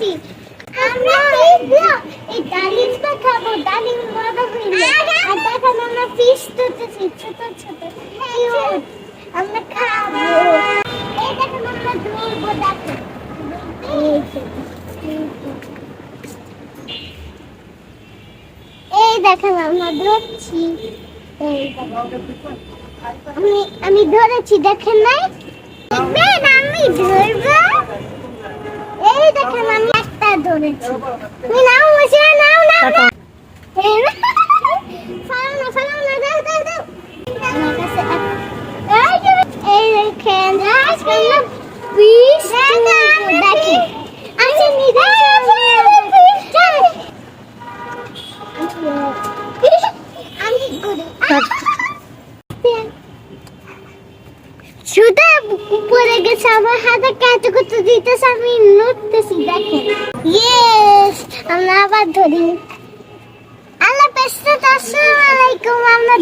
ধরেছি আমরা এই ডালিমটা খাব ডালিম মজা হইল। আর! দেখেন আমরা ফিশ ধরতেছি ছোট ছোট। আমরা খাব। এই দেখেন আমরা ধরবো দেখো এই। দেখেন আমরা ধরছি। আমি আমি ধরেছি দেখেন নাই? দেখবেন আমি ধরবো এই দেখেন আমি একটা ধরেছি তুমি নাও বসে নাও নাও। ফালাও না। ফালাও না দাও দাও দাও। আমার কাছে এই দেখেন আজকে আমরা বিশ দেখি। আচ্ছা নিদে সুদা উপরে গেছে আমার হাতে কাজ করতে দিতেছে আমি নড়তেছি আমরা আবার ধরি। আল্লাহ আসসালামু আলাইকুম আমরা